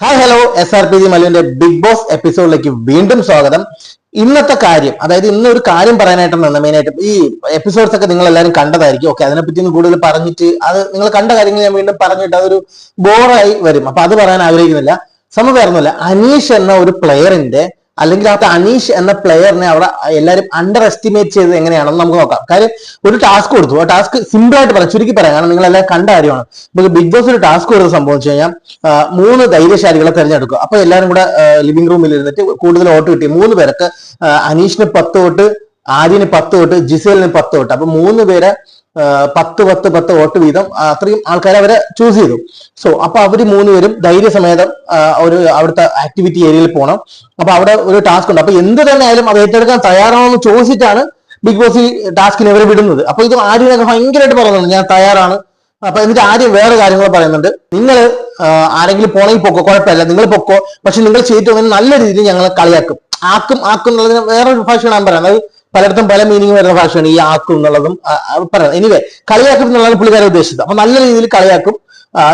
Hi hello S R P G മലുവിന്റെ big boss എപ്പിസോഡിലേക്ക് വീണ്ടും സ്വാഗതം. ഇന്നത്തെ കാര്യം അതായത് ഇന്ന് ഒരു കാര്യം പറയാനായിട്ട് നിന്ന് മെയിനായിട്ട് ഈ എപ്പിസോഡ്സ് ഒക്കെ നിങ്ങൾ എല്ലാവരും കണ്ടതായിരിക്കും. ഓക്കെ അതിനെപ്പറ്റി ഒന്ന് കൂടുതൽ പറഞ്ഞിട്ട് അത് നിങ്ങൾ കണ്ട കാര്യങ്ങൾ ഞാൻ വീണ്ടും പറഞ്ഞിട്ട് അതൊരു ബോറായി വരും. അപ്പൊ അത് പറയാൻ ആഗ്രഹിക്കുന്നില്ല. സംഭവം വേറൊന്നുമില്ല അനീഷ് എന്ന ഒരു പ്ലെയറിന്റെ അല്ലെങ്കിൽ അത് അനീഷ് എന്ന പ്ലെയറിനെ അവിടെ എല്ലാവരും അണ്ടർ എസ്റ്റിമേറ്റ് ചെയ്ത് എങ്ങനെയാണെന്ന് നമുക്ക് നോക്കാം. കാര്യം ഒരു ടാസ്ക് കൊടുത്തു. ആ ടാസ്ക് സിമ്പിൾ ആയിട്ട് പറയാം. ചുരുക്കി പറയാം. കാരണം നിങ്ങൾ എല്ലാം കണ്ട കാര്യമാണ്. നമുക്ക് ബിഗ് ബോസ് ഒരു ടാസ്ക് കൊടുത്ത സംഭവം കഴിഞ്ഞാൽ മൂന്ന് ധൈര്യശാലികളെ തിരഞ്ഞെടുക്കുക. അപ്പൊ എല്ലാവരും കൂടെ ലിവിംഗ് റൂമിൽ ഇരുന്നിട്ട് കൂടുതൽ വോട്ട് കിട്ടി. മൂന്ന് പേർക്ക് അനീഷിന് പത്ത് വോട്ട് ആര്യന് പത്ത് വോട്ട് ജിസേലിന് പത്ത് വോട്ട്. അപ്പൊ മൂന്ന് പേരെ പത്ത് പത്ത് പത്ത് വോട്ട് വീതം അത്രയും ആൾക്കാർ അവരെ ചൂസ് ചെയ്തു. സോ അപ്പൊ അവർ മൂന്നുപേരും ധൈര്യസമേതം ഒരു അവിടുത്തെ ആക്ടിവിറ്റി ഏരിയയിൽ പോകണം അപ്പൊ അവിടെ ഒരു ടാസ്ക് ഉണ്ട്. അപ്പൊ എന്ത് തന്നെ ആയാലും അത് ഏറ്റെടുക്കാൻ തയ്യാറാണെന്ന് ചോദിച്ചിട്ടാണ് ബിഗ് ബോസ് ഈ ടാസ്കിന് ഇവർ വിടുന്നത്. അപ്പൊ ഇത് ആര്യനൊക്കെ ഭയങ്കരമായിട്ട് പറയുന്നുണ്ട് ഞാൻ തയ്യാറാണ്. അപ്പൊ എന്നിട്ട് ആദ്യം വേറെ കാര്യങ്ങൾ പറയുന്നുണ്ട്. നിങ്ങൾ ആരെങ്കിലും പോണെങ്കിൽ പൊക്കോ. കുഴപ്പമില്ല. നിങ്ങൾ പൊക്കോ. പക്ഷെ നിങ്ങൾ ചെയ്തിട്ട് നല്ല രീതിയിൽ ഞങ്ങൾ കളിയാക്കും. ആക്കും ആക്കും എന്നുള്ളതിന് വേറൊരു ഭാഷയാണ് ഞാൻ പറയുന്നത്. പലയിടത്തും പല മീനിങ് വരുന്ന ഭാഷയാണ് ഈ ആക്കും എന്നുള്ളതും പറയുന്നത്. എനിവേ കളിയാക്കും എന്നുള്ളതാണ് പുള്ളിക്കാരെ ഉദ്ദേശിച്ചത്. അപ്പൊ നല്ല രീതിയിൽ കളിയാക്കും.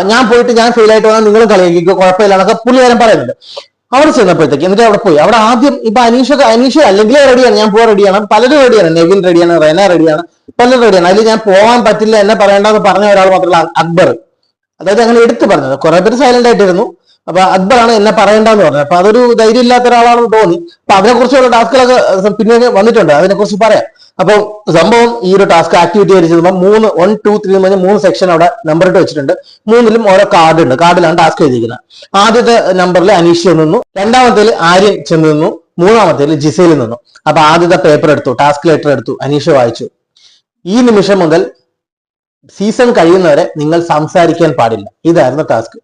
ഞാൻ പോയിട്ട് ഞാൻ ഫെയിൽ ആയിട്ട് വന്നാൽ നിങ്ങളും കളിയാക്കിക്കോ കുഴപ്പമില്ല എന്നൊക്കെ പുള്ളിക്കാരൻ പറയുന്നുണ്ട്. അവിടെ ചെന്നപ്പോഴത്തേക്ക് എന്നിട്ട് അവിടെ പോയി. അവിടെ ആദ്യം ഇപ്പൊ അനീഷൊക്കെ അനീഷ അല്ലെങ്കിൽ റെഡിയാണ്. ഞാൻ പോകാൻ റെഡിയാണ് പലരും റെഡിയാണ് നെവിൻ റെഡിയാണ് റെന റെഡിയാണ് പലരും റെഡിയാണ് അതിൽ ഞാൻ പോകാൻ പറ്റില്ല എന്നെ പറയേണ്ടെന്ന് പറഞ്ഞ ഒരാൾ മാത്രമല്ല അക്ബർ. അതായത് അങ്ങനെ എടുത്തു പറഞ്ഞത്. കുറെ പേര് സൈലന്റ് ആയിട്ടിരുന്നു. അപ്പൊ അക്ബറാണ് എന്നെ പറയേണ്ടെന്ന് പറഞ്ഞത്. അപ്പൊ അതൊരു ധൈര്യം ഇല്ലാത്ത ഒരാളാണെന്ന് തോന്നി. അപ്പൊ അതിനെ കുറിച്ചുള്ള ടാസ്കുകളൊക്കെ പിന്നെ വന്നിട്ടുണ്ട്. അതിനെ കുറിച്ച് പറയാം. അപ്പൊ സംഭവം ഈ ഒരു ടാസ്ക് ആക്ടിവിറ്റി ചെയ്യുമ്പോൾ മൂന്ന് വൺ ടു ത്രീ എന്ന് പറഞ്ഞ മൂന്ന് സെക്ഷൻ അവിടെ നമ്പർ ഇട്ട് വെച്ചിട്ടുണ്ട്. മൂന്നിലും ഓരോ കാർഡ് ഉണ്ട്. കാർഡിലാണ് ടാസ്ക് എഴുതിയിരിക്കുന്നത്. ആദ്യത്തെ നമ്പറിൽ അനീഷ് നിന്നു. രണ്ടാമത്തേൽ ആര്യൻ ചെന്ന് നിന്നു. മൂന്നാമത്തേൽ ജിസയിൽ നിന്നു. അപ്പൊ ആദ്യത്തെ പേപ്പർ എടുത്തു. ടാസ്ക് ലെറ്റർ എടുത്തു. അനീഷ് വായിച്ചു. ഈ നിമിഷം മുതൽ സീസൺ കഴിയുന്നവരെ നിങ്ങൾ സംസാരിക്കാൻ പാടില്ല. ഇതായിരുന്നു ടാസ്ക്.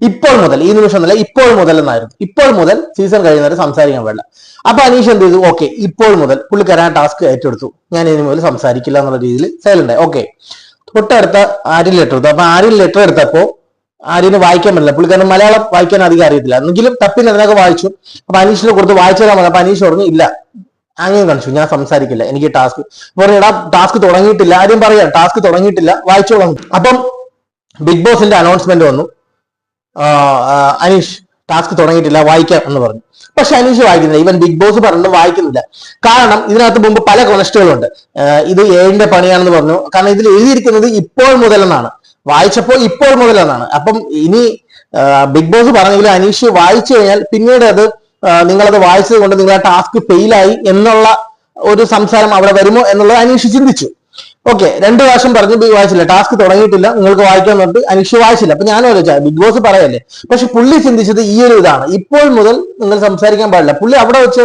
ഇപ്പോൾ മുതൽ ഈ നിമിഷം എന്നല്ല ഇപ്പോൾ മുതൽ എന്നായിരുന്നു. ഇപ്പോൾ മുതൽ സീസൺ കഴിയുന്നവരെ സംസാരിക്കാൻ വേണ്ട അപ്പൊ അനീഷ് എന്ത് ചെയ്തു? ഓക്കെ ഇപ്പോൾ മുതൽ പുള്ളിക്കാരൻ ടാസ്ക് ഏറ്റെടുത്തു. ഞാൻ ഇനി മുതൽ സംസാരിക്കില്ല എന്നുള്ള രീതിയിൽ സൈലന്റ് ഓക്കെ തൊട്ടടുത്ത ആര്യൻ ലെറ്റർ എടുത്തു. അപ്പൊ ആര്യൻ ലെറ്റർ എടുത്തപ്പോ ആര്യന് വായിക്കാൻ പറ്റില്ല. പുള്ളിക്കാരൻ മലയാളം വായിക്കാൻ അധികം അറിയത്തില്ല. എന്നെങ്കിലും തപ്പിന് അതിനൊക്കെ വായിച്ചു. അപ്പൊ അനീഷിനെ കൊടുത്ത് വായിച്ചു പറഞ്ഞു. അപ്പൊ അനീഷ് പറഞ്ഞു ഇല്ല അങ്ങനെ കാണിച്ചു. ഞാൻ സംസാരിക്കില്ല. എനിക്ക് ടാസ്ക് പറഞ്ഞു ടാസ്ക് തുടങ്ങിയിട്ടില്ല. ആദ്യം പറയാം ടാസ്ക് തുടങ്ങിയിട്ടില്ല. വായിച്ചോളാം. അപ്പം ബിഗ് ബോസിന്റെ അനൗൺസ്മെന്റ് വന്നു. അനീഷ് ടാസ്ക് തുടങ്ങിയിട്ടില്ല വായിക്കാം എന്ന് പറഞ്ഞു. പക്ഷെ അനീഷ് വായിക്കുന്നില്ല. ഇവൻ ബിഗ് ബോസ് പറഞ്ഞു വായിക്കുന്നില്ല. കാരണം ഇതിനകത്ത് മുമ്പ് പല കൊണസ്റ്റുകളുണ്ട് ഇത് ഏഴിന്റെ പണിയാണെന്ന് പറഞ്ഞു. കാരണം ഇതിൽ എഴുതിയിരിക്കുന്നത് ഇപ്പോൾ മുതൽ എന്നാണ് വായിച്ചപ്പോൾ ഇപ്പോൾ മുതൽ എന്നാണ് അപ്പം ഇനി ബിഗ് ബോസ് പറഞ്ഞെങ്കിൽ അനീഷ് വായിച്ചു കഴിഞ്ഞാൽ പിന്നീട് അത് നിങ്ങളത് വായിച്ചത് കൊണ്ട് നിങ്ങളുടെ ടാസ്ക് ഫെയിലായി എന്നുള്ള ഒരു സംസാരം അവിടെ വരുമോ എന്നുള്ളത് അനീഷ് ചിന്തിച്ചു. ഓക്കെ രണ്ട് പ്രാവശ്യം പറഞ്ഞു ബിഗ് വായിച്ചില്ല. ടാസ്ക് തുടങ്ങിയിട്ടില്ല. നിങ്ങൾക്ക് വായിക്കാൻ പറഞ്ഞിട്ട് അനീഷ് വായിച്ചില്ല. അപ്പൊ ഞാൻ ആലോചിച്ച ബിഗ് ബോസ് പറയല്ലേ? പക്ഷെ പുള്ളി ചിന്തിച്ചത് ഈ ഒരു ഇതാണ്. ഇപ്പോൾ മുതൽ നിങ്ങൾ സംസാരിക്കാൻ പാടില്ല. പുള്ളി അവിടെ വെച്ച്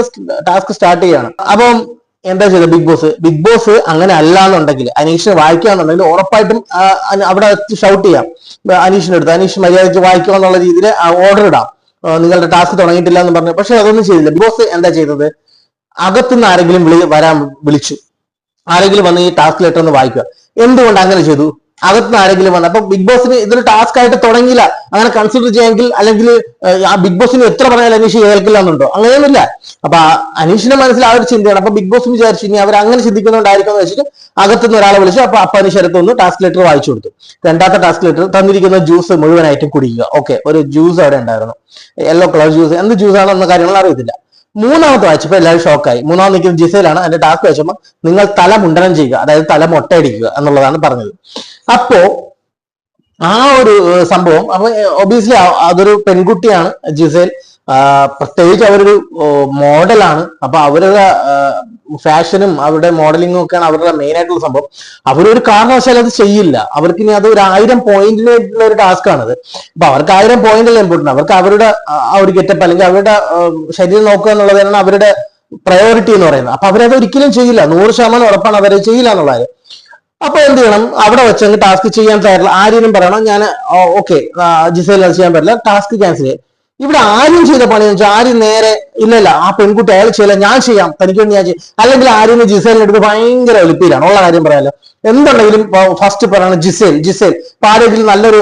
ടാസ്ക് സ്റ്റാർട്ട് ചെയ്യാണ്. അപ്പം എന്താ ചെയ്തത് ബിഗ് ബോസ് ബിഗ് ബോസ് അങ്ങനെ അല്ല എന്നുണ്ടെങ്കിൽ അനീഷിനെ വായിക്കാന്നുണ്ടെങ്കിൽ ഉറപ്പായിട്ടും അവിടെ ഷൗട്ട് ചെയ്യാം. അനീഷിന്റെ അടുത്ത്. അനീഷ് മര്യാദയ്ക്ക് വായിക്കുക എന്നുള്ള രീതിയിൽ ഓർഡർ ഇടാം. നിങ്ങളുടെ ടാസ്ക് തുടങ്ങിയിട്ടില്ല എന്ന് പറഞ്ഞു. പക്ഷെ അതൊന്നും ചെയ്തില്ല. ബിഗ് ബോസ് എന്താ ചെയ്തത്? അകത്തുനിന്ന് ആരെങ്കിലും വിളി വരാൻ വിളിച്ചു. ആരെങ്കിലും വന്ന് ഈ ടാസ്ക് ലെറ്റർ ഒന്ന് വായിക്കുക. എന്തുകൊണ്ട് അങ്ങനെ ചെയ്തു? അകത്തുനിന്ന് ആരെങ്കിലും വന്ന് അപ്പൊ ബിഗ് ബോസിന് ഇതൊരു ടാസ്ക് ആയിട്ട് തുടങ്ങിയില്ല. അങ്ങനെ കൺസിഡർ ചെയ്യാമെങ്കിൽ അല്ലെങ്കിൽ ആ ബിഗ് ബോസിന് എത്ര പറഞ്ഞാൽ അനീഷ് കേൾക്കില്ല എന്നുണ്ടോ അങ്ങനെയൊന്നുമില്ല. അപ്പൊ അനീഷിന്റെ മനസ്സിൽ ആ ഒരു ചിന്തയാണ്. അപ്പൊ ബിഗ് ബോസ് വിചാരിച്ചു ഇനി അവർ അങ്ങനെ ചിന്തിക്കുന്നുണ്ടായിരിക്കും എന്ന് വെച്ചിട്ട് അകത്തുനിന്ന് ഒരാളെ വിളിച്ചു. അപ്പൊ അപ്പൊ അനീഷ് ഒന്ന് ടാസ്ക് ലെറ്റർ വായിച്ചു കൊടുത്തു. രണ്ടാമത്തെ ടാസ്ക് ലെറ്റർ തന്നിരിക്കുന്ന ജ്യൂസ് മുഴുവനായിട്ടും കുടിക്കുക. ഓക്കെ ഒരു ജ്യൂസ് അവിടെ ഉണ്ടായിരുന്നു. യെല്ലോ കളർ ജ്യൂസ് എന്ത് ജ്യൂസ് ആണെന്ന കാര്യങ്ങൾ അറിയത്തില്ല. മൂന്നാമത്തെ വായിച്ചപ്പോൾ എല്ലാവരും ഷോക്കായി മൂന്നാമത് നിൽക്കുന്ന ജിസയിലാണ് അതിന്റെ ടാസ്ക് വായിച്ചപ്പോൾ നിങ്ങൾ തല മുണ്ടനം ചെയ്യുക. അതായത് തല മൊട്ടയടിക്കുക എന്നുള്ളതാണ് പറഞ്ഞത്. അപ്പോ ആ ഒരു സംഭവം. അപ്പൊ ഒബിയസ്ലി അതൊരു പെൺകുട്ടിയാണ് ജിസേൽ. പ്രത്യേകിച്ച് അവരൊരു മോഡലാണ്. അപ്പൊ അവരുടെ ഫാഷനും അവരുടെ മോഡലിങ്ങും ഒക്കെയാണ് അവരുടെ മെയിൻ ആയിട്ടുള്ള സംഭവം. അവരൊരു കാരണവശാലും അത് ചെയ്യില്ല. അവർക്ക് ഇനി അത് ഒരു ആയിരം പോയിന്റിനുള്ള ഒരു ടാസ്ക് ആണത്. അപ്പൊ അവർക്ക് ആയിരം പോയിന്റ് അല്ല ഇമ്പോർട്ടന്റ് അവർക്ക് അവരുടെ ആ ഒരു ഗെറ്റപ്പ് അല്ലെങ്കിൽ അവരുടെ ശരീരം നോക്കുക എന്നുള്ളതാണ് അവരുടെ പ്രയോറിറ്റി എന്ന് പറയുന്നത്. അപ്പൊ അവരത് ഒരിക്കലും ചെയ്യില്ല. നൂറ് ശതമാനം ഉറപ്പാണ് അവരെ ചെയ്യില്ല എന്നുള്ളത് അപ്പൊ എന്ത് ചെയ്യണം? അവിടെ വെച്ചങ്ങ് ടാസ്ക് ചെയ്യാൻ തയ്യാറില്ല ആരെയും പറയണം. ഞാൻ ഓക്കെ ജിസയിൽ അത് ചെയ്യാൻ പറ്റില്ല. ടാസ്ക് ക്യാൻസൽ ചെയ്യാം ഇവിടെ ആരും ചെയ്ത പണി എന്ന് വെച്ചാൽ ആരും നേരെ ഇല്ല ഇല്ല ആ പെൺകുട്ടി അയാൾ ചെയ്യില്ല ഞാൻ ചെയ്യാം തനിക്ക് വേണ്ടി ഞാൻ ചെയ്യാം. അല്ലെങ്കിൽ ആര്യന് ജിസേലിന്റെ എടുത്ത് ഭയങ്കര എളുപ്പിയിലാണ് ഉള്ള കാര്യം പറയാലോ. എന്തുണ്ടെങ്കിലും ഫസ്റ്റ് പറയണം ജിസേൽ ജിസേൽ. പാരേഡിൽ നല്ലൊരു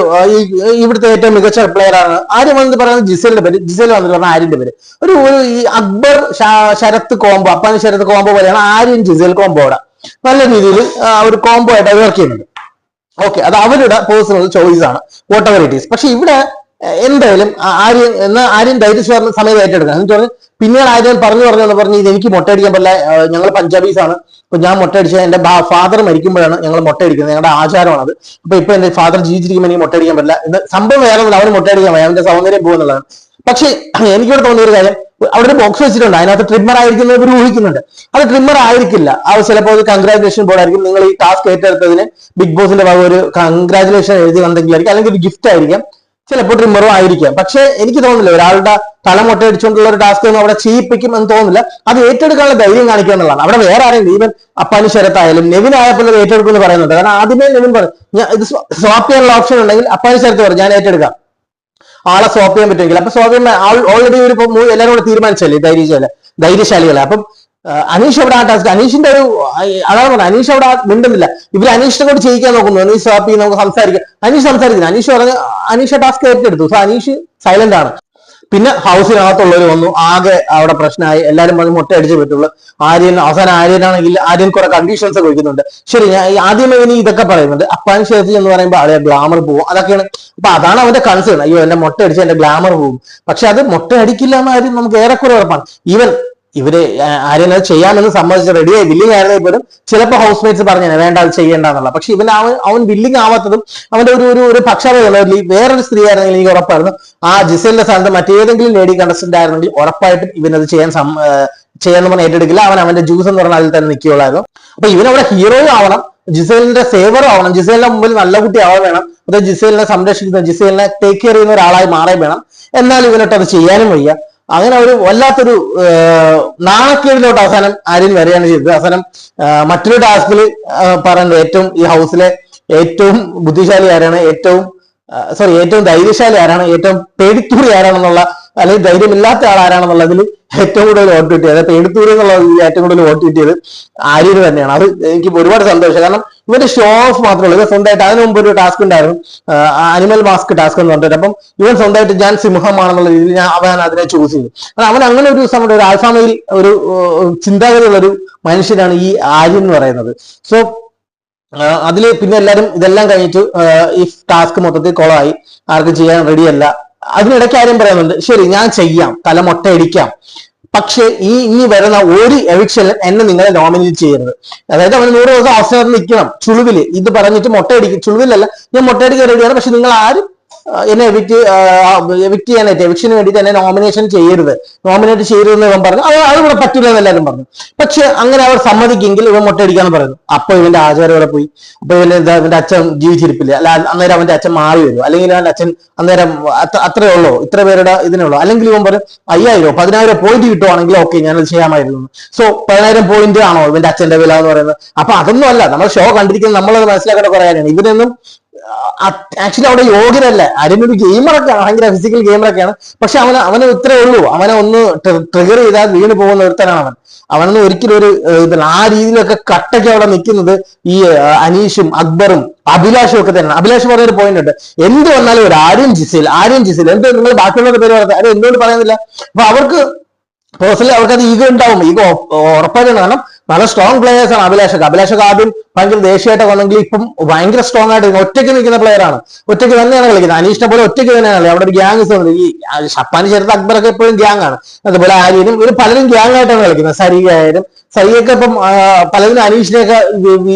ഇവിടുത്തെ ഏറ്റവും മികച്ച പ്ലെയർ ആണ്. ആര്യം വന്നിട്ട് പറയുന്നത് ജിസേലിന്റെ പേര്? ജിസേൽ വന്നിട്ട് പറഞ്ഞ ആര്യന്റെ പേര്. ഒരു ഒരു ഈ അക്ബർ ശരത് ശരത്ത് കോംബോ അപ്പാന് ശരത്ത് കോംബോ പോലെയാണ് ആര്യൻ ജിസേൽ കോംബോ അവിടെ നല്ല രീതിയിൽ ഒരു കോംബോ ആയിട്ട് വർക്ക് ചെയ്യുന്നുണ്ട്. ഓക്കെ അത് അവരുടെ പേഴ്സണൽ ചോയ്സ് ആണ്. വാട്ട് എവർ ഇറ്റ് ഈസ് പക്ഷെ ഇവിടെ എന്തായാലും ആരും എന്നാ ആര്യൻ ഡൈറ്റിസ്റ്റ് പറഞ്ഞ സമയത്ത് ഏറ്റെടുക്കണം. എന്ന് പറഞ്ഞ് പിന്നീട് ആര്യൻ പറഞ്ഞു പറഞ്ഞു പറഞ്ഞ് ഇത് എനിക്ക് മുട്ടയടിക്കാൻ പറ്റില്ല. ഞങ്ങൾ പഞ്ചാബീസാണ്. അപ്പൊ ഞാൻ മുട്ടയടിച്ച എന്റെ ഫാദർ മരിക്കുമ്പോഴാണ് ഞങ്ങൾ മുട്ടയടിക്കുന്നത്. ഞങ്ങളുടെ ആചാരമാണത്. അപ്പൊ ഇപ്പൊ എന്റെ ഫാദർ ജീവിച്ചിരിക്കുമ്പോൾ എനിക്ക് മുട്ടയടിക്കാൻ പറ്റില്ല. എന്ന് സംഭവം വേറെ ഒന്നുമില്ല. അവന് മുട്ടയടിക്കാൻ പറ്റില്ല അവന്റെ സൗന്ദര്യം പോകുന്നുള്ളതാണ്. പക്ഷേ എനിക്കിവിടെ തോന്നിയ ഒരു കാര്യം. അവിടെ ഒരു ബോക്സ് വെച്ചിട്ടുണ്ട്. അതിനകത്ത് ട്രിമ്മർ ആയിരിക്കുന്നത് ഇവർ ഊഹിക്കുന്നുണ്ട്. അത് ട്രിമ്മർ ആയിരിക്കില്ല. അത് ചിലപ്പോൾ ഒരു കൺഗ്രാജുലേഷൻ ബോർഡ് ആയിരിക്കും. നിങ്ങൾ ഈ ടാസ്ക് ഏറ്റെടുത്തതിന് ബിഗ് ബോസിന്റെ ഭാഗം ഒരു കൺഗ്രാജുലേഷൻ എഴുതി വന്നെങ്കിലായിരിക്കും. അല്ലെങ്കിൽ ഒരു ഗിഫ്റ്റ് ആയിരിക്കാം. ചിലപ്പോൾ ട്രിമ്മറും ആയിരിക്കാം. പക്ഷേ എനിക്ക് തോന്നുന്നില്ല. ഒരാളുടെ തല മുട്ടയടിച്ചുകൊണ്ടുള്ള ഒരു ടാസ്ക് ഒന്നും അവിടെ ചെയ്യിപ്പിക്കും എന്ന് തോന്നുന്നില്ല. അത് ഏറ്റെടുക്കാനുള്ള ധൈര്യം കാണിക്കുക എന്നുള്ളതാണ്. അവിടെ വേറെ ആരെങ്കിലും ഈവൻ അപ്പാനി ശരത്തായാലും നെവിൻ ആയപ്പോൾ ഏറ്റെടുക്കും എന്ന് പറയുന്നുണ്ട് കാരണം ആദ്യമേ നെവിൻ പറയും ഞാൻ ഇത് സ്വാപ്പ് ചെയ്യാനുള്ള ഓപ്ഷൻ ഉണ്ടെങ്കിൽ അപ്പാനി ശരത്ത് പറയും ഞാൻ ഏറ്റെടുക്കാം. ആളെ സ്വാപ്പ് ചെയ്യാൻ പറ്റുമെങ്കിൽ. അപ്പൊ സ്വാപ്പ് ഓൾറെഡി ഒരു എല്ലാവരും കൂടെ തീരുമാനിച്ചല്ലേ? ധൈര്യശാല ധൈര്യശാലികളെ. അപ്പം അനീഷ് അവിടെ ആ ടാസ്ക് അനീഷിന്റെ ഒരു അതാണ് പറഞ്ഞത്. അനീഷ് അവിടെ മിണ്ടുന്നില്ല. ഇവർ അനീഷിനെ കൊണ്ട് ചെയ്യിക്കാൻ നോക്കുന്നു. അനീഷ് സ്വാപ്പ് ചെയ്ത് നമുക്ക് സംസാരിക്കാം. അനീഷ് സംസാരിക്കുന്നു അനീഷ് പറഞ്ഞ അനീഷ് ടാസ്ക് ഏറ്റെടുത്തു. സോ അനീഷ് സൈലന്റ് ആണ്. പിന്നെ ഹൗസിനകത്തുള്ളവർ വന്നു. ആകെ അവിടെ പ്രശ്നമായി. എല്ലാരും പറഞ്ഞ് മുട്ട അടിച്ചു പറ്റുള്ളൂ ആര്യൻ അവസാനം ആര്യനാണെങ്കിൽ ആര്യൻ കുറെ കണ്ടീഷൻസ് ഒക്കെ വയ്ക്കുന്നുണ്ട് ശരി ഞാൻ ആദ്യമേ ഇനി ഇതൊക്കെ പറയുന്നുണ്ട്. അപ്പാൻ ശേഷം എന്ന് പറയുമ്പോൾ ആളെ ഗ്ലാമർ പോകും അതൊക്കെയാണ്. അപ്പൊ അതാണ് അവന്റെ കൺസേൺ അയ്യോ എന്റെ മുട്ട അടിച്ച് എന്റെ ഗ്ലാമർ പോകും പക്ഷെ അത് മുട്ട അടിക്കില്ല എന്ന കാര്യം നമുക്ക് ഏറെക്കുറെ ഉറപ്പാണ്. ഈവൻ ഇവർ ആര്യൻ അത് ചെയ്യാമെന്ന് സമ്മതിച്ച് റെഡിയായി വില്ലിങ് ആയിരുന്നെങ്കിൽ പോലും ചിലപ്പോൾ ഹൗസ് മേറ്റ്സ് പറഞ്ഞു വേണ്ട അത് ചെയ്യേണ്ടെന്നുള്ള പക്ഷെ ഇവൻ അവൻ അവൻ വില്ലിങ് ആവാത്തതും അവന്റെ ഒരു ഒരു ഒരു പക്ഷപാതം വേറൊരു സ്ത്രീ ആയിരുന്നെങ്കിൽ എനിക്ക് ഉറപ്പായിരുന്നു. ആ ജിസലിന്റെ സ്ഥാനത്ത് മറ്റേതെങ്കിലും ലേഡി കണ്ടസ്റ്റന്റ് ആയിരുന്നെങ്കിൽ ഉറപ്പായിട്ടും അത് ചെയ്യാൻ ചെയ്യാന്ന് പറഞ്ഞ് ഏറ്റെടുക്കില്ല. അവൻ അവന്റെ ജ്യൂസ് എന്ന് പറഞ്ഞാൽ അതിൽ തന്നെ നിൽക്കുകയുള്ളായിരുന്നു അപ്പൊ ഇവനവിടെ ഹീറോയും ആവണം. ജിസേലിന്റെ സേവറും ആവണം. ജിസേലിന്റെ മുമ്പിൽ നല്ല കുട്ടി ആവാൻ വേണം. അത് ജിസേലിനെ സംരക്ഷിക്കുന്ന ജിസേലിനെ ടേക്ക് കെയർ ചെയ്യുന്ന ഒരാളായി മാറേ വേണം. എന്നാൽ ഇവനോട്ട് അത് ചെയ്യാനും വയ്യ. അങ്ങനെ ഒരു വല്ലാത്തൊരു നാണക്കേടിലോട്ട് അവസാനം ആര്യൻ വരികയാണ് ചെയ്തത്. അവസാനം മറ്റൊരു ടാസ്കിൽ പറയുന്നത് ഏറ്റവും ഈ ഹൗസിലെ ഏറ്റവും ബുദ്ധിശാലി ആരാണ്? ഏറ്റവും സോറി ഏറ്റവും ധൈര്യശാലി ആരാണ്? ഏറ്റവും പേടിത്തൂറി ആരാണെന്നുള്ള അല്ലെങ്കിൽ ധൈര്യമില്ലാത്ത ആൾ ആരാണെന്നുള്ളതിൽ ഏറ്റവും കൂടുതൽ വോട്ട് കിട്ടിയത്. പേടിത്തൂറി എന്നുള്ളതിൽ ഏറ്റവും കൂടുതൽ വോട്ട് കിട്ടിയത് ആര്യന് തന്നെയാണ്. അത് എനിക്ക് ഒരുപാട് സന്തോഷം. കാരണം ഇവന്റെ ഷോ ഓഫ് മാത്രമേ ഉള്ളൂ. ഇവർ സ്വന്തമായിട്ട് അതിന് മുമ്പ് ഒരു ടാസ്ക് ഉണ്ടായിരുന്നു. അനിമൽ മാസ്ക് ടാസ്ക് എന്ന് പറഞ്ഞിട്ട്. അപ്പം ഇവൻ സ്വന്തമായിട്ട് ഞാൻ സിംഹമാണെന്നുള്ള രീതിയിൽ ഞാൻ അവൻ അതിനെ ചൂസ് ചെയ്തു. അവൻ അങ്ങനെ ഒരു സമയത്ത് ഒരു ആൽഫാമയിൽ ഒരു ചിന്താഗതിയുള്ള ഒരു മനുഷ്യനാണ് ഈ ആര്യൻ എന്ന് പറയുന്നത്. സോ അതിൽ പിന്നെ എല്ലാരും ഇതെല്ലാം കഴിഞ്ഞിട്ട് ഈ ടാസ്ക് മൊത്തത്തിൽ കുളമായി ആർക്കും ചെയ്യാൻ റെഡിയല്ല അതിനിടയ്ക്ക് ആരും പറയുന്നുണ്ട് ശരി ഞാൻ ചെയ്യാം. തല മൊട്ടയടിക്കാം. പക്ഷേ ഈ ഇനി വരുന്ന ഒരു എവിക്ഷനിൽ എന്നെ നിങ്ങളെ നോമിനേറ്റ് ചെയ്യരുത്. അതായത് അവന് നൂറ് ദിവസം അവസരം നിൽക്കണം. ചുളുവിൽ. ഇത് പറഞ്ഞിട്ട് മൊട്ടയടിക്കും ചുളുവിലല്ല. ഞാൻ മൊട്ടയടിക്കാൻ റെഡിയാണ് പക്ഷെ നിങ്ങൾ ആരും എന്നെ എവിക്ട് എവിക്ട് ചെയ്യാനായിട്ട് എവിക്ഷന് വേണ്ടിയിട്ട് എന്നെ നോമിനേഷൻ ചെയ്യരുത്. നോമിനേറ്റ് ചെയ്യരുതെന്ന് ഇവൻ പറഞ്ഞു. അത് അത് ഇവിടെ പറ്റില്ല എന്ന് എല്ലാവരും പറഞ്ഞു. പക്ഷെ അങ്ങനെ അവർ സമ്മതിക്കെങ്കിൽ ഇവൻ മുട്ടയടിക്കാന്ന് പറയുന്നു. അപ്പൊ ഇവന്റെ ആചാരം ഇവിടെ പോയി. അപ്പൊ ഇവന്റെ ഇവന്റെ അച്ഛൻ ജീവിച്ചിരിപ്പില്ല. അല്ല അന്നേരം അവന്റെ അച്ഛൻ മാറി വരും. അല്ലെങ്കിൽ അവന്റെ അച്ഛൻ അന്നേരം അത്രേ ഉള്ളൂ. ഇത്ര പേരുടെ ഇതിനുള്ളൂ അല്ലെങ്കിൽ ഇവൻ പറയും അയ്യായിരം പതിനായിരം പോയിന്റ് കിട്ടുവാണെങ്കിൽ ഓക്കെ ഞാനത് ചെയ്യാമായിരുന്നു. സോ പതിനായിരം പോയിന്റ് ആണോ ഇവന്റെ അച്ഛന്റെ വില എന്ന് പറയുന്നത്? അപ്പൊ അതൊന്നും അല്ല. നമ്മൾ ഷോ കണ്ടിരിക്കുന്നത് നമ്മളത് മനസ്സിലാക്കേണ്ട കുറെ കാര്യമാണ്. ഇവരൊന്നും ആക്ച്വലി അവിടെ യോഗ്യനല്ല. ഒരു ഗെയിമറൊക്കെയാണ് ഭയങ്കര ഫിസിക്കൽ ഗെയിമറൊക്കെയാണ് പക്ഷെ അവന് അവന് ഇത്രേ ഉള്ളൂ. അവനെ ഒന്ന് ട്രിഗർ ചെയ്താൽ വീണ് പോകുന്ന ഒരുത്തനാണ് അവൻ. അവനൊന്നും ഒരിക്കലും ഒരു ഇതല്ല. ആ രീതിയിലൊക്കെ കട്ടയ്ക്ക് അവിടെ നിൽക്കുന്നത് ഈ അനീഷും അക്ബറും അഭിലാഷും ഒക്കെ തന്നെയാണ്. അഭിലാഷ് പറഞ്ഞൊരു പോയിന്റ് ഉണ്ട്. എന്ത് വന്നാലും ഒരു ആര്യം ജിസിൽ ആര്യം ജിസിൽ. എന്ത് നിങ്ങൾ ബാക്കിയുള്ളവരുടെ പേര് പറഞ്ഞത്? ആരും എന്തുകൊണ്ട് പറയുന്നില്ല? അപ്പൊ അവർക്ക് പേഴ്സണലി അവർക്ക് ഈഗോ ഉണ്ടാവും. ഈഗോ ഉറപ്പായിട്ടാണ് കാരണം നല്ല സ്ട്രോങ് പ്ലേയേഴ്സ് ആണ് അഭിലാഷക് അഭിലാഷക് ആദ്യം ഭയങ്കര ദേഷ്യമായിട്ട് വന്നെങ്കിൽ ഇപ്പം ഭയങ്കര സ്ട്രോങ് ആയിട്ട് ഒറ്റയ്ക്ക് നിൽക്കുന്ന പ്ലെയർ ആണ്. ഒറ്റയ്ക്ക് തന്നെയാണ് കളിക്കുന്നത്. അനീഷിനെ പോലെ ഒറ്റയ്ക്ക് തന്നെയാണ് അവിടെ ഒരു ഗ്യാങ് ഈ ഷപ്പാനി ചേർത്ത് അക്ബറൊക്കെ എപ്പോഴും ഗ്യാങ് ആണ്. അതുപോലെ ആര്യനും ഇവർ പലരും ഗ്യാങ് ആയിട്ടാണ് കളിക്കുന്നത്. സരിക ആയാലും സരിയൊക്കെ ഇപ്പം പലരും അനീഷിനെയൊക്കെ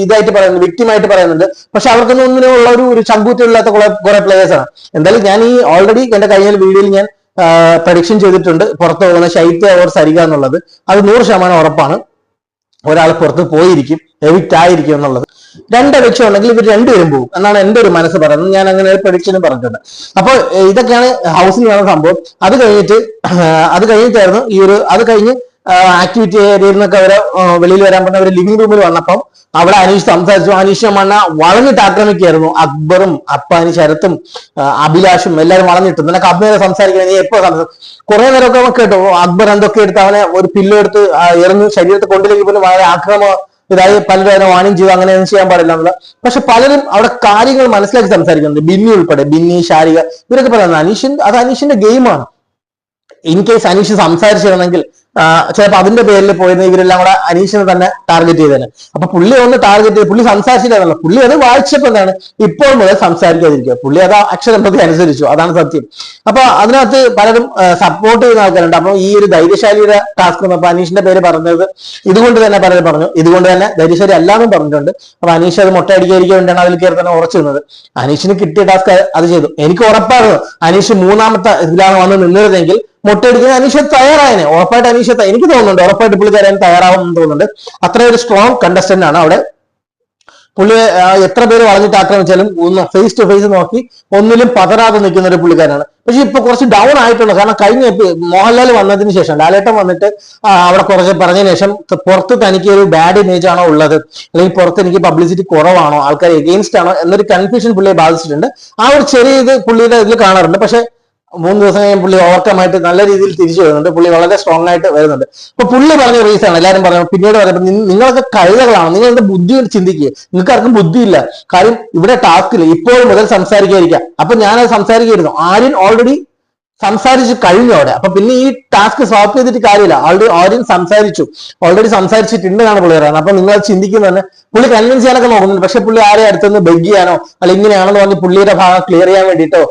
ഇതായിട്ട് പറയുന്നുണ്ട് വ്യക്തിമായിട്ട് പറയുന്നുണ്ട്. പക്ഷെ അവർക്കൊന്നും ഒന്നിനും ഉള്ള ഒരു ഒരു ചങ്കൂറ്റമില്ലാത്ത കുറെ കുറെ പ്ലേയേഴ്സ് ആണ്. എന്തായാലും ഞാൻ ഈ ഓൾറെഡി എന്റെ കഴിഞ്ഞ വീഡിയോയിൽ ഞാൻ പ്രഡിക്ഷൻ ചെയ്തിട്ടുണ്ട്. പുറത്തു പോകുന്ന ശൈത്യ ഓർ സരിക എന്നുള്ളത്. അത് നൂറ് ശതമാനം ഉറപ്പാണ്. ഒരാൾ പുറത്ത് പോയിരിക്കും എവിറ്റ് ആയിരിക്കും എന്നുള്ളത്. രണ്ട് എവിക്ഷൻ ഉണ്ടെങ്കിൽ ഇവർ രണ്ടുപേരും പോകും. എന്നാണ് എന്റെ ഒരു മനസ്സ് പറയുന്നത്. ഞാൻ അങ്ങനെ ഒരു പ്രഡിക്ഷനും പറഞ്ഞിട്ടുണ്ട്. അപ്പോൾ ഇതൊക്കെയാണ് ഹൗസിൽ നടന്ന സംഭവം. അത് കഴിഞ്ഞിട്ട് അത് കഴിഞ്ഞിട്ടായിരുന്നു ഈ ഒരു അത് കഴിഞ്ഞ് ആക്ടിവിറ്റി ഏരിയയിൽ നിന്നൊക്കെ അവരെ വെളിയിൽ വരാൻ പറഞ്ഞ അവർ ലിവിംഗ് റൂമിൽ വന്നപ്പം അവിടെ അനീഷ് സംസാരിച്ചു. അനീഷ് മണ്ണ വളഞ്ഞിട്ട് ആക്രമിക്കുകയായിരുന്നു അക്ബറും അപ്പാനി ശരത്തും അഭിലാഷും എല്ലാവരും വളഞ്ഞിട്ടും നിനക്ക് അഭിനയം സംസാരിക്കണം. നീ എപ്പോ സംസാരിക്കും കുറെ നേരമൊക്കെ നമുക്ക് കേട്ടോ. അക്ബർ എന്തൊക്കെ എടുത്ത് അവനെ ഒരു പില്ലോ എടുത്ത് ഇറങ്ങി ശരീരത്തെ കൊണ്ടില്ലെങ്കിൽ പോലും വളരെ ആക്രമ ഇതായി. പലരും അതിനെ വാണിംഗ് ചെയ്തു. അങ്ങനെ ഒന്നും ചെയ്യാൻ പാടില്ല എന്നുള്ള. പക്ഷെ പലരും അവിടെ കാര്യങ്ങൾ മനസ്സിലാക്കി സംസാരിക്കുന്നുണ്ട്. ബിന്നി ഉൾപ്പെടെ ബിന്നി ശാരിക ഇവരൊക്കെ പറയുന്നത് അനീഷിൻ അത് അനീഷിന്റെ ഗെയിമാണ് ഇൻ കേസ് അനീഷ് സംസാരിച്ചിരുന്നെങ്കിൽ ചിലപ്പോൾ അതിന്റെ പേരിൽ പോയിരുന്ന ഇവരെല്ലാം കൂടെ അനീഷിനെ തന്നെ ടാർഗറ്റ് ചെയ്തേനെ. അപ്പൊ പുള്ളി ഒന്ന് ടാർഗറ്റ് ചെയ്ത് പുള്ളി സംസാരിച്ചില്ല പുള്ളി അത് വായിച്ചപ്പോൾ എന്താണ് ഇപ്പോൾ മുതൽ സംസാരിക്കാതിരിക്കുക. പുള്ളി അത് അക്ഷരം പ്രതി അനുസരിച്ചു അതാണ് സത്യം. അപ്പൊ അതിനകത്ത് പലരും സപ്പോർട്ട് ചെയ്യുന്ന ആൾക്കാരുണ്ട്. അപ്പൊ ഈ ഒരു ധൈര്യശാലിയുടെ ടാസ്ക് അപ്പൊ അനീഷിന്റെ പേര് പറഞ്ഞത് ഇതുകൊണ്ട് തന്നെ പലരും പറഞ്ഞു. ഇതുകൊണ്ട് തന്നെ ധൈര്യശാലി അല്ലാന്നും പറഞ്ഞിട്ടുണ്ട്. അപ്പൊ അനീഷ് അത് മുട്ടയടിക്കാതിരിക്കാൻ വേണ്ടിയാണ് അതിൽ കയറി തന്നെ ഉറച്ചു നിന്നത് അനീഷിന് കിട്ടിയ ടാസ്ക് അത് ചെയ്തു. എനിക്ക് ഉറപ്പാണ് അനീഷ് മൂന്നാമത്തെ ഇതിലാണ് വന്ന് നിന്നിരുന്നെങ്കിൽ മുട്ടയടിക്കാൻ അനീഷ തയ്യാറായനെ ഉറപ്പായിട്ട് അനീഷ എനിക്ക് തോന്നുന്നുണ്ട് ഉറപ്പായിട്ട് പുള്ളി തരാൻ തയ്യാറാവുമെന്ന് തോന്നുന്നുണ്ട്. അത്ര ഒരു സ്ട്രോങ് കണ്ടസ്റ്റന്റ് ആണ് അവിടെ. പുള്ളി എത്ര പേര് വളഞ്ഞിട്ട് ആക്രമിച്ചാലും ഒന്ന് ഫേസ് ടു ഫേസ് നോക്കി ഒന്നിലും പതരാതെ നിൽക്കുന്ന ഒരു പുള്ളിക്കാരനാണ്. പക്ഷെ ഇപ്പൊ കുറച്ച് ഡൗൺ ആയിട്ടുണ്ട്. കാരണം കഴിഞ്ഞ മോഹൻലാൽ വന്നതിന് ശേഷം ലാലേട്ടൻ വന്നിട്ട് അവിടെ കുറച്ച് പറഞ്ഞതിന് ശേഷം പുറത്ത് തനിക്ക് ഒരു ബാഡ് ഇമേജ് ആണോ ഉള്ളത്? അല്ലെങ്കിൽ പുറത്ത് എനിക്ക് പബ്ലിസിറ്റി കുറവാണോ? ആൾക്കാർ എഗെയിൻസ്റ്റ് ആണോ? എന്നൊരു കൺഫ്യൂഷൻ പുള്ളിയെ ബാധിച്ചിട്ടുണ്ട്. ആ ഒരു ചെറിയ ഇത് പുള്ളിയുടെ ഇതിൽ കാണാറുണ്ട്. പക്ഷെ മൂന്ന് ദിവസം കഴിയും പുള്ളി ഓവർകം ആയിട്ട് നല്ല രീതിയിൽ തിരിച്ചു വരുന്നുണ്ട്. പുള്ളി വളരെ സ്ട്രോങ് ആയിട്ട് വരുന്നുണ്ട്. അപ്പൊ പുള്ളി പറഞ്ഞ റീസൺ ആണ്. എല്ലാവരും പറഞ്ഞു പിന്നീട് പറയുമ്പോൾ നിങ്ങ- നിങ്ങളൊക്കെ കഴുതകളാണ്. എന്റെ ബുദ്ധി ചിന്തിക്കുക നിങ്ങൾക്ക് ആർക്കും ബുദ്ധിയില്ല. കാര്യം ഇവിടെ ടാസ്കിൽ ഇപ്പോൾ മുതൽ സംസാരിക്കാതിരിക്കാം. അപ്പൊ ഞാനത് സംസാരിക്കായിരുന്നു ആര്യൻ ഓൾറെഡി സംസാരിച്ച് കഴിഞ്ഞു അവിടെ. അപ്പൊ പിന്നെ ഈ ടാസ്ക് സോൾവ് ചെയ്തിട്ട് കാര്യമില്ല. ഓൾറെഡി ഓഡിയൻസ് സംസാരിച്ചു. ഓൾറെഡി സംസാരിച്ചിട്ടുണ്ടെന്നാണ് പുള്ളി പറയുന്നത്. അപ്പൊ നിങ്ങൾ ചിന്തിക്കുന്നത് തന്നെ പുള്ളി കൺവിൻസ് ചെയ്യാനൊക്കെ നോക്കുന്നുണ്ട്. പക്ഷെ പുള്ളി ആരെ അടുത്തുനിന്ന് ബെഗ് ചെയ്യാനോ അല്ലെങ്കിൽ ഇങ്ങനെയാണെന്ന് പറഞ്ഞ് പുള്ളിയുടെ ഭാഗം ക്ലിയർ ചെയ്യാൻ വേണ്ടിയിട്ടോ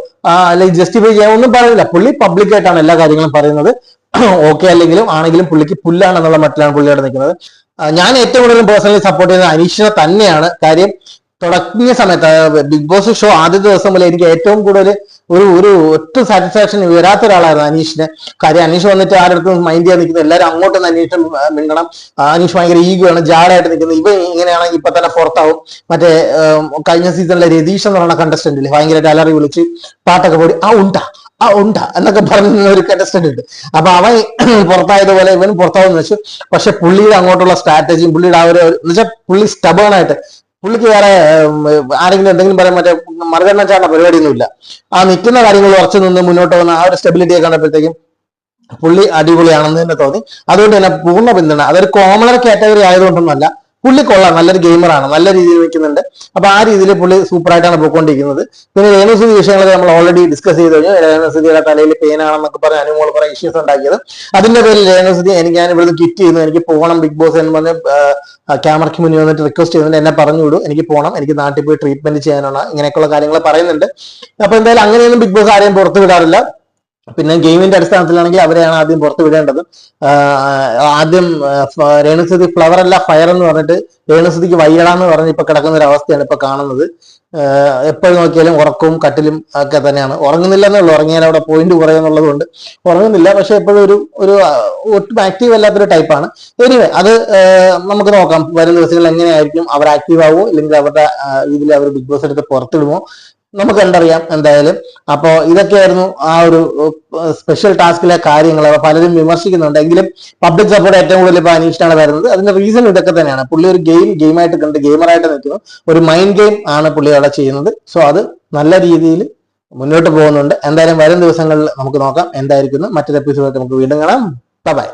അല്ലെങ്കിൽ ജസ്റ്റിഫൈ ചെയ്യാൻ ഒന്നും പറയുന്നില്ല. പുള്ളി പബ്ലിക് ആയിട്ടാണ് എല്ലാ കാര്യങ്ങളും പറയുന്നത്. ഓക്കെ അല്ലെങ്കിലും ആണെങ്കിലും പുള്ളിക്ക് പുല്ലാണെന്നുള്ള മട്ടിലാണ് പുള്ളി അവിടെ നിൽക്കുന്നത് ഞാൻ ഏറ്റവും കൂടുതൽ പേഴ്സണലി സപ്പോർട്ട് ചെയ്യുന്നത് അനീഷിനെ തന്നെയാണ്. കാര്യം തുടങ്ങിയ സമയത്ത് ബിഗ് ബോസ് ഷോ ആദ്യ ദിവസം മുതൽ എനിക്ക് ഏറ്റവും കൂടുതൽ ഒരു ഒരു ഒറ്റ സാറ്റിസ്ഫാക്ഷൻ വരാത്ത ഒരാളായിരുന്നു അനീഷിന്. കാര്യം അനീഷ് വന്നിട്ട് ആരുടെ മൈൻഡ് ചെയ്യാൻ നിൽക്കുന്നത് എല്ലാവരും അങ്ങോട്ടും അനീഷ് മിണ്ടണം. അനീഷ് ഭയങ്കര ഈഗോ ആണ് ജാടായിട്ട് നിൽക്കുന്നത് ഇവ ഇങ്ങനെയാണെങ്കിൽ ഇപ്പൊ തന്നെ പുറത്താവും മറ്റേ കഴിഞ്ഞ സീസണിലെ രതീഷ് എന്ന് പറയുന്ന കണ്ടസ്റ്റന്റിൽ ഭയങ്കര അലറി വിളിച്ച് പാട്ടൊക്കെ പോടി ആ ഉണ്ടാ ആ ഉണ്ടാ എന്നൊക്കെ പറഞ്ഞ ഒരു കണ്ടസ്റ്റന്റ് ഉണ്ട്. അപ്പൊ അവൻ പുറത്തായതുപോലെ ഇവൻ പുറത്താവെന്ന് വെച്ചു. പക്ഷെ പുള്ളിയുടെ അങ്ങോട്ടുള്ള സ്ട്രാറ്റജിയും പുള്ളിയുടെ ആ ഒരു എന്ന് വെച്ചാൽ പുള്ളി സ്റ്റബേൺ ആയിട്ട് പുള്ളിക്ക് വേറെ ആരെങ്കിലും എന്തെങ്കിലും പറയാൻ മറ്റേ മറുകണ്ണ ചാടുന്ന പരിപാടിയൊന്നുമില്ല. ആ നിൽക്കുന്ന കാര്യങ്ങൾ ഉറച്ചു നിന്ന് മുന്നോട്ട് വന്ന ആ ഒരു സ്റ്റെബിലിറ്റി കണ്ടപ്പോഴത്തേക്കും പുള്ളി അടിപൊളിയാണെന്ന് തന്നെ തോന്നി. അതുകൊണ്ട് തന്നെ പൂർണ പിന്തുണ. അതൊരു കോമണർ കാറ്റഗറി ആയതുകൊണ്ടൊന്നല്ല പുള്ളി കൊള്ളാം നല്ലൊരു ഗെയിമറാണ് നല്ല രീതിയിൽ നിൽക്കുന്നുണ്ട്. അപ്പൊ ആ രീതിയിൽ പുള്ളി സൂപ്പർ ആയിട്ടാണ് പോയിക്കൊണ്ടിരിക്കുന്നത്. പിന്നെ രേണുസുതി വിഷയങ്ങളൊക്കെ നമ്മൾ ഓൾറെഡി ഡിസ്കസ് ചെയ്ത് കഴിഞ്ഞു. രേണുസുതിയുടെ തലയിൽ പെയിൻ ആണെന്നൊക്കെ പറഞ്ഞ് അനുമോൾ കുറെ ഇഷ്യൂസ് ഉണ്ടാക്കിയത്. അതിന്റെ പേരിൽ രേണുസുതി എനിക്ക് ഞാൻ ഇവിടുന്ന് കിറ്റ് ചെയ്യുന്നു. എനിക്ക് പോകണം ബിഗ് ബോസ് എന്ന് പറഞ്ഞ് ക്യാമറയ്ക്ക് മുന്നിൽ വന്നിട്ട് റിക്വസ്റ്റ് ചെയ്യുന്നുണ്ട്. എന്നെ പറഞ്ഞു വിടും. എനിക്ക് പോകണം. എനിക്ക് നാട്ടിൽ പോയി ട്രീറ്റ്മെന്റ് ചെയ്യാനാണ്. ഇങ്ങനെയൊക്കെയുള്ള കാര്യങ്ങൾ പറയുന്നുണ്ട്. അപ്പൊ എന്തായാലും അങ്ങനെയൊന്നും ബിഗ് ബോസ് ആരെയും പുറത്തു വിടാറില്ല. പിന്നെ ഗെയിമിന്റെ അടിസ്ഥാനത്തിലാണെങ്കിൽ അവരെയാണ് ആദ്യം പുറത്തു വിടേണ്ടത്. ആദ്യം രേണുസ്ഥിതി ഫ്ലവർ അല്ല ഫയർ എന്ന് പറഞ്ഞിട്ട് രേണുസുതിക്ക് വയ്യടാന്ന് പറഞ്ഞ് ഇപ്പൊ കിടക്കുന്ന ഒരു അവസ്ഥയാണ് ഇപ്പൊ കാണുന്നത്. എപ്പോഴും നോക്കിയാലും ഉറക്കവും കട്ടിലും ഒക്കെ തന്നെയാണ്. ഉറങ്ങുന്നില്ല എന്നുള്ളൂ ഉറങ്ങിയാൽ അവിടെ പോയിന്റ് കുറയുന്നുള്ളത് കൊണ്ട് ഉറങ്ങുന്നില്ല. പക്ഷെ എപ്പോഴും ഒരു ഒരു ഒട്ടും ആക്റ്റീവ് അല്ലാത്തൊരു ടൈപ്പാണ് എനിവേ അത് നമുക്ക് നോക്കാം. വരും ദിവസങ്ങളിൽ എങ്ങനെയായിരിക്കും? അവർ ആക്റ്റീവ് ആവുമോ ഇല്ലെങ്കിൽ അവരുടെ ഇതിൽ അവർ ബിഗ് ബോസ് എടുത്ത് പുറത്തിടുമോ നമുക്ക് എന്തറിയാം എന്തായാലും. അപ്പോ ഇതൊക്കെയായിരുന്നു ആ ഒരു സ്പെഷ്യൽ ടാസ്കിലെ കാര്യങ്ങൾ പലരും വിമർശിക്കുന്നുണ്ട്. എങ്കിലും പബ്ലിക് സപ്പോർട്ട് ഏറ്റവും കൂടുതൽ ഇപ്പൊ അനീഷിനാണ് വരുന്നത്. അതിന്റെ റീസൺ ഇതൊക്കെ തന്നെയാണ്. പുള്ളി ഒരു ഗെയിം ഗെയിമായിട്ട് കണ്ട് ഗെയിമറായിട്ട് നിൽക്കുന്നു. ഒരു മൈൻഡ് ഗെയിം ആണ് പുള്ളി അവിടെ ചെയ്യുന്നത്. സോ അത് നല്ല രീതിയിൽ മുന്നോട്ട് പോകുന്നുണ്ട്. എന്തായാലും വരും ദിവസങ്ങളിൽ നമുക്ക് നോക്കാം. എന്തായിരിക്കുന്നു? മറ്റൊരു എപ്പിസോഡ് നമുക്ക് വീണ്ടും കാണാം. ബൈ